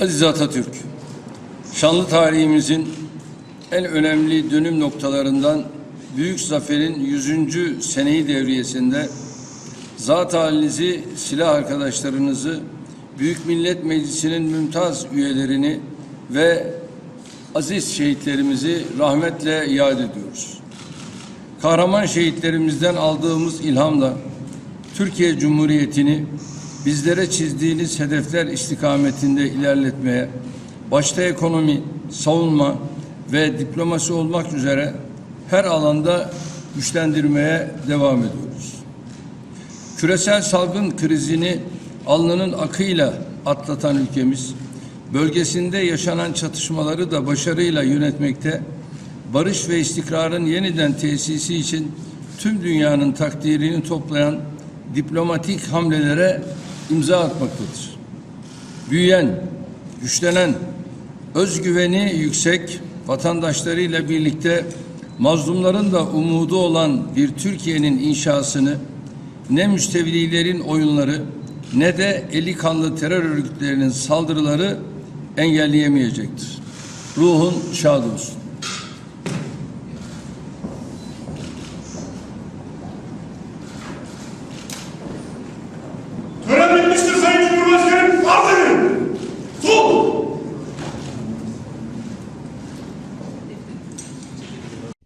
Aziz Atatürk, şanlı tarihimizin en önemli dönüm noktalarından Büyük Zafer'in 100. seneyi devriyesinde zat halinizi, silah arkadaşlarınızı, Büyük Millet Meclisi'nin mümtaz üyelerini ve aziz şehitlerimizi rahmetle yad ediyoruz. Kahraman şehitlerimizden aldığımız ilhamla Türkiye Cumhuriyeti'ni bizlere çizdiğiniz hedefler istikametinde ilerletmeye, başta ekonomi, savunma ve diplomasi olmak üzere her alanda güçlendirmeye devam ediyoruz. Küresel salgın krizini alnının akıyla atlatan ülkemiz, bölgesinde yaşanan çatışmaları da başarıyla yönetmekte, barış ve istikrarın yeniden tesisi için tüm dünyanın takdirini toplayan diplomatik hamlelere imza atmaktadır. Büyüyen, güçlenen, özgüveni yüksek vatandaşlarıyla birlikte mazlumların da umudu olan bir Türkiye'nin inşasını ne müstevlilerin oyunları ne de eli kanlı terör örgütlerinin saldırıları engelleyemeyecektir. Ruhun şad olsun.